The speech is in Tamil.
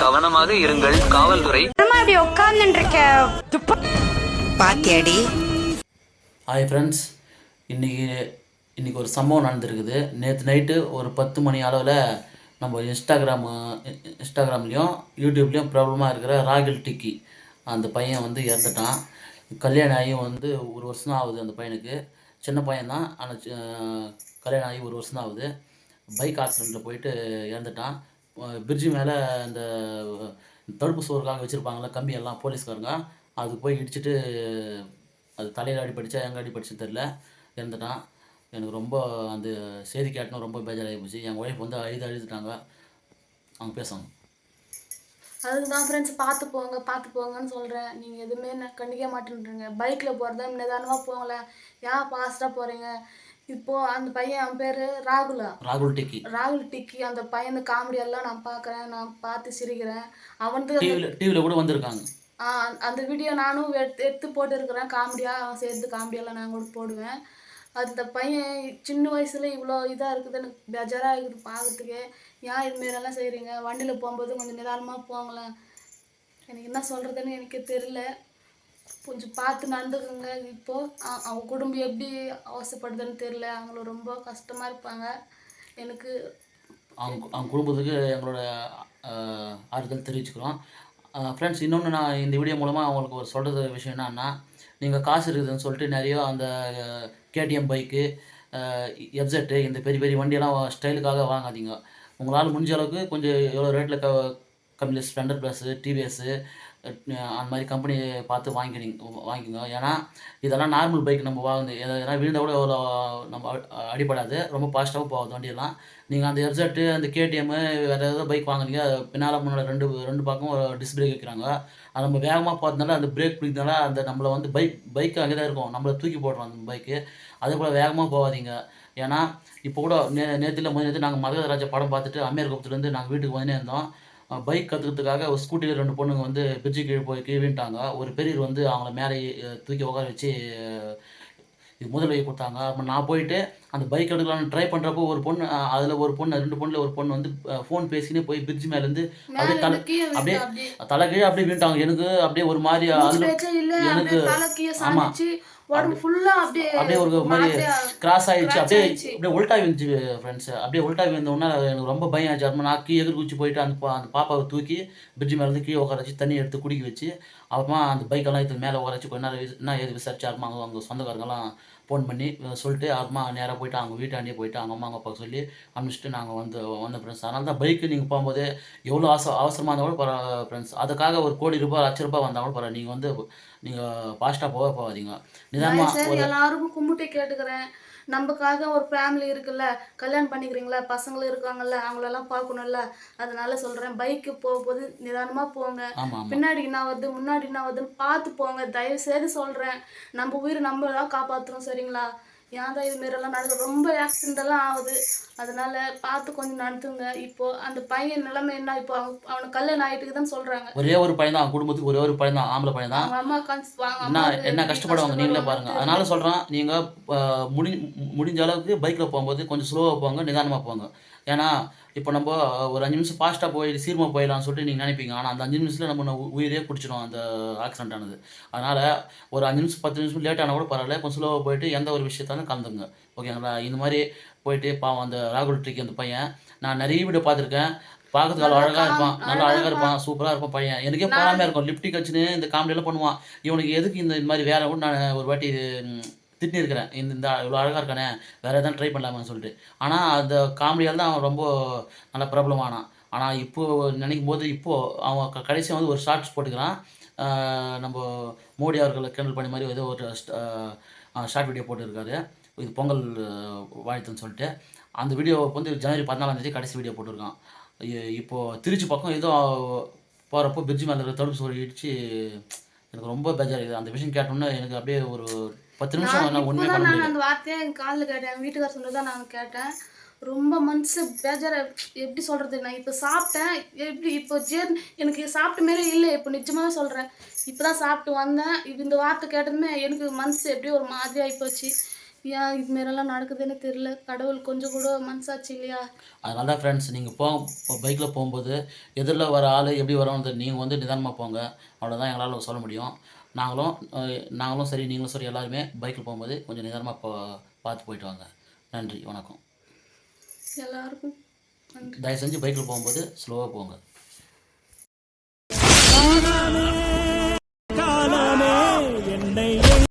கவனமாக இருங்கள் காவல்துறை. என்னம்மா இப்படி உட்காந்துட்டு இருக்க பாத்தியாடி. ஹாய் ஃப்ரெண்ட்ஸ் இன்றைக்கி இன்றைக்கி ஒரு சம்பவம் நடந்திருக்குது. நேற்று நைட்டு ஒரு பத்து மணி அளவில் நம்ம இன்ஸ்டாகிராமு இன்ஸ்டாகிராம்லேயும் யூடியூப்லேயும் ப்ராப்ளமாக இருக்கிற ராகில் டிக்கி. அந்த பையன் வந்து இறந்துட்டான். கல்யாணம் ஆகி வந்து ஒரு வருஷம் தான் ஆகுது அந்த பையனுக்கு. சின்ன பையன் தான் ஆனால் கல்யாணம் ஆகி ஒரு வருஷம் தான் ஆகுது. பைக் ஆக்சிடெண்ட்டில் போயிட்டு இறந்துட்டான். பிரிட்ஜு மேலே அந்த தடுப்பு சோறுக்காக வச்சுருப்பாங்களே கம்பி எல்லாம் போலீஸ்காரங்க அது போய் இடிச்சிட்டு அது தலையில் அடிபடிச்சா எங்கே அடிபடிச்சுன்னு தெரில இறந்துட்டான். எனக்கு ரொம்ப அந்த செய்தி கேட்டனும் ரொம்ப பேஜாராகி போச்சு. என் ஒய்ஃப் வந்து அழுது அழுதுட்டாங்க. அவங்க பேசுவாங்க அதுக்கு ஃப்ரெண்ட்ஸ் பார்த்து போங்க பார்த்து போங்கன்னு சொல்கிறேன் நீங்கள் எதுவுமே கண்டிக்க மாட்டேன்றீங்க. பைக்கில் போகிறத நிதானமாக போங்களேன். ஏன் ஃபாஸ்ட்டாக போகிறீங்க இப்போது அந்த பையன் அவன் பேர் ராகுலா. ராகுல் டிக்கி. ராகுல் டிக்கி அந்த பையன் காமெடி எல்லாம் நான் பார்க்குறேன் நான் பார்த்து சிரிக்கிறேன். அவனுக்கு டிவியில் டிவியில் கூட வந்திருக்காங்க. ஆ, அந்த வீடியோ நானும் எடுத்து எடுத்து போட்டுருக்கிறேன். காமெடியாக அவன் சேர்த்து காமெடியெல்லாம் நான் கூட போடுவேன். அந்த பையன் சின்ன வயசில் இவ்வளோ இதாக இருக்குது எனக்கு பெஜாராக இருக்குது பார்க்கறதுக்கே ஏன் இதுமாரிலாம் செய்கிறீங்க வண்டியில் போகும்போது கொஞ்சம் நிதானமாக போங்களேன். எனக்கு என்ன சொல்கிறதுன்னு எனக்கு தெரியல. கொஞ்சம் பார்த்து நடந்துக்குங்க. இப்போது அவங்க குடும்பம் எப்படி அவசப்படுதுன்னு தெரில அவங்கள ரொம்ப கஷ்டமாக இருப்பாங்க. எனக்கு அவங்க அவங்க குடும்பத்துக்கு எங்களோட ஆறுதல் தெரிவிச்சுக்கிறோம். ஃப்ரெண்ட்ஸ் இன்னொன்று நான் இந்த வீடியோ மூலமாக அவங்களுக்கு ஒரு சொல்கிறது விஷயம் என்னன்னா நீங்கள் காசு இருக்குதுன்னு சொல்லிட்டு நிறைய அந்த கேடிஎம் பைக்கு எப்செட்டு இந்த பெரிய பெரிய வண்டியெல்லாம் ஸ்டைலுக்காக வாங்காதீங்க. உங்களால் முடிஞ்ச அளவுக்கு கொஞ்சம் எவ்வளோ ரேட்டில் க கம்மியில் ஸ்ப்ளெண்டர் ப்ளஸ்ஸு டிவிஎஸ்ஸு அந்த மாதிரி கம்பெனி பார்த்து வாங்கிக்கிங்க வாங்கிக்கோங்க. ஏன்னா இதெல்லாம் நார்மல் பைக் நம்ம வாங்குது ஏன்னா விழுந்தா கூட அவ்வளோ நம்ம அடிப்படாது அடிபடாது. ரொம்ப ஃபாஸ்ட்டாகவும் போகுது வண்டியெல்லாம். நீங்கள் அந்த எஃப்செட்டு அந்த கேடிஎம்மு வேறு ஏதாவது பைக் வாங்குறீங்க பின்னால் முன்னாடி ரெண்டு ரெண்டு பக்கம் டிஸ்க் பிரேக் வைக்கிறாங்க. அது நம்ம வேகமாக போகிறதுனால அந்த பிரேக் பிடிக்கிறதுனால அந்த நம்மளை வந்து பைக் பைக் அங்கே தான் இருக்கும். நம்மளை தூக்கி போடுறோம் அந்த பைக்கு அதே போல் வேகமாக போகாதீங்க. ஏன்னா இப்போ கூட நே நேற்றுல முதல் நேற்று நாங்கள் மரகதராஜா படம் பார்த்துட்டு அமீர் குப்பத்துலேருந்து நாங்கள் வீட்டுக்கு வந்துனே இருந்தோம். பைக் கற்றுக்கிறதுக்காக ஒரு ஸ்கூட்டியில் ரெண்டு பொண்ணுங்க வந்து பிரிட்ஜு கீழே போய் கீழே ஒரு பெரியர் வந்து அவங்கள மேலே தூக்கி உட்கார வச்சு அஹ், இது முதலுதவி கொடுத்தாங்க. அப்போ நான் போயிட்டு அந்த பைக் எடுக்கலாம்னு ட்ரை பண்ணுறப்போ ஒரு பொண்ணு அதில் ஒரு பொண்ணு ரெண்டு பொண்ணுல ஒரு பொண்ணு வந்து ஃபோன் பேசினே போய் பிரிட்ஜ் மேலேருந்து அப்படியே தலை கீழே அப்படியே தலை கீழே அப்படியே விழுந்துட்டாங்க. எனக்கு அப்படியே ஒரு மாதிரி எனக்கு அப்படியே தலை கீழே ஆமா. சாஞ்சிச்சு. உடம்பு ஃபுல்லா அப்படியே ஒரு மாதிரி கிராஸ் ஆயிடுச்சு. அப்படியே. அப்படியே உல்ட்டா விழுந்துச்சு ஃப்ரெண்ட்ஸ் அப்படியே உல்ட்டா விழுந்தோடனே எனக்கு ரொம்ப பயம் ஆச்சு. அப்புறமா நான் கீ எதிர் குச்சி போயிட்டு அந்த அந்த பாப்பாவை தூக்கி பிரிட்ஜ் மேலே இருந்து கீழே உட்கார வச்சு தண்ணி எடுத்து குடிக்க வச்சு அப்புறமா அந்த பைக்கெல்லாம் இது மேலே உட்கார வச்சு கொஞ்ச நேரம் என்ன ஏது விசாரிச்சு அப்புறமா அவங்க சொந்தக்காரங்கெல்லாம் ஃபோன் பண்ணி சொல்லிட்டு அப்புறமா நேராக போயிட்டு அவங்க வீட்டாண்டியே போயிட்டு அவங்க அம்மா அப்பா சொல்லி அனுப்பிச்சிட்டு நாங்கள் வந்து வந்த ஃப்ரெண்ட்ஸ் அதனால தான் பைக்கு நீங்கள் போகும்போது எவ்வளோ அவசர அவசரமாக இருந்தால் கூட பரவாயில்ல ஃப்ரெண்ட்ஸ் அதுக்காக ஒரு கோடி ரூபாய் லட்ச ரூபாய் வந்தால் கூட பரவாயில்ல நீங்கள் வந்து நீங்கள் ஃபாஸ்ட்டாக போக போகாதீங்க. நிதானமாக எல்லாருக்கும் கும்பிட்டு கேட்டுக்கிறேன். நமக்காக ஒரு ஃபேமிலி இருக்குல்ல கல்யாணம் பண்ணிக்கிறீங்களா பசங்களும் இருக்காங்கல்ல அவங்களெல்லாம் பார்க்கணும்ல. அதனால சொல்றேன் பைக்கு போகும்போது நிதானமா போங்க. பின்னாடி என்ன வருது முன்னாடி என்ன வருதுன்னு பார்த்து போங்க. தயவு செய்து சொல்றேன். நம்ம உயிர் நம்ம தான் காப்பாத்துறோம் சரிங்களா? ஏன் தான் இது மாரிலாம் நடக்குது? ரொம்ப ஆக்சிடென்ட் எல்லாம் ஆகுது. அதனால பார்த்து கொஞ்சம் நடத்துங்க இப்போ அந்த பையன் நிலைமை என்ன? இப்போ அவன் அவனுக்கு கல்யாணம் ஆயிட்டுக்குதுன்னு சொல்றாங்க. ஒரே ஒரு பையன் தான். குடும்பத்துக்கு ஒரே ஒரு பையன் தான். ஆம்பளை பையன் தான். அம்மா என்ன என்ன கஷ்டப்படுவாங்க? நீங்களே பாருங்க. கஷ்டப்படுவாங்கன்னு அதனால சொல்கிறேன் நீங்கள் முடி முடிஞ்ச அளவுக்கு பைக்கில் போகும்போது கொஞ்சம் ஸ்லோவாக போங்க நிதானமாக போங்க. ஏன்னா இப்போ நம்ம ஒரு அஞ்சு நிமிஷம் ஃபாஸ்ட்டாக போய் சீக்கிரமாக போயிடலாம்னு சொல்லிட்டு நீங்கள் நினைப்பீங்க. ஆனால் அந்த அஞ்சு நிமிஷத்தில் நம்ம உயிரே பிடிச்சிடும் அந்த ஆக்சிடென்ட் ஆனது. அதனால் ஒரு அஞ்சு நிமிஷம் பத்து நிமிஷம் லேட் ஆனால் கூட பரவாயில்ல. கொஞ்சம் ஸ்லோவாக போயிட்டு எந்த ஒரு விஷயத்தாலும் கலந்துங்க. ஓகேங்களா? இந்த மாதிரி போயிட்டு பாவம் அந்த ராகுல் ட்ரிக் அந்த பையன் நான் நிறைய வீடியோ பார்த்துருக்கேன். பார்க்கறதுக்கு அவ்வளோ அழகாக இருப்பான். நல்லா அழகாக இருப்பான். சூப்பராக இருப்பான் பையன். எனக்கே பொறாமையாக இருக்கும். லிப்டிக் வச்சுன்னு இந்த காமெடியெல்லாம் பண்ணுவான். இவனுக்கு எதுக்கு இந்த இந்த மாதிரி வேலை? கூட நான் ஒரு வாட்டி திட்டி இருக்கிறேன் இந்த இந்த இவ்வளோ அழகாக இருக்கானே வேறு எதாவது ட்ரை பண்ணலாமான்னு சொல்லிட்டு. ஆனால் அந்த காமெடியால் தான் அவன் ரொம்ப நல்ல பிரபலமானான் ஆனால் இப்போது நினைக்கும் போது இப்போது அவன் கடைசியாக வந்து ஒரு ஷார்ட்ஸ் போட்டுக்கிறான். நம்ம மோடி அவர்களை கிண்டல் பண்ணி மாதிரி ஏதோ ஒரு ஷார்ட் வீடியோ போட்டிருக்காரு. இது பொங்கல் வாழ்த்துன்னு சொல்லிட்டு. அந்த வீடியோ வந்து ஜனவரி பதினாலாம் தேதி கடைசி வீடியோ போட்டிருக்கான். இப்போது திருச்சி பக்கம் ஏதோ போகிறப்போ பிரிட்ஜ் மேலே இருக்கிற தடுப்பு சுவர் இடிச்சு எனக்கு ரொம்ப பேஜாருக்குது அந்த விஷயம் கேட்டோன்னே எனக்கு அப்படியே ஒரு பத்து நிமிஷம் நான் ஒன்றுமே பண்ண நான் அந்த வார்த்தையை என் காதில் கேட்டேன். வீட்டுக்கார சொன்னதான் நான் கேட்டேன். ரொம்ப மனசு பேஜார எப்படி சொல்றது? நான் இப்போ சாப்பிட்டேன். எப்படி இப்போ ஜே எனக்கு சாப்பிட்ட மாரி இல்லை. இப்போ நிஜமாக சொல்கிறேன் இப்போ தான் சாப்பிட்டு வந்தேன். இந்த வார்த்தை கேட்டதுமே எனக்கு மனசு எப்படியோ ஒரு மாதிரி ஆகிப்போச்சு ஏன் இது மாரிலாம் நடக்குதுன்னு தெரியல. கடவுள் கொஞ்சம் கூட மனசாட்சி இல்லையா? அதனால தான் ஃப்ரெண்ட்ஸ் நீங்கள் போ பைக்கில் போகும்போது எதிரில் வர ஆள் எப்படி வரோன்னு நீங்கள் வந்து நிதானமாக போங்க. அவ்வளோதான் எங்களால் சொல்ல முடியும். நாங்களும் நாங்களும் சரி நீங்களும் சரி எல்லாருமே பைக்கில் போகும்போது கொஞ்சம் நிதானமாக போ பார்த்து போயிட்டு வாங்க. நன்றி வணக்கம். எல்லாருக்கும் தயவு செஞ்சு பைக்கில் போகும்போது ஸ்லோவாக போங்க. என்னை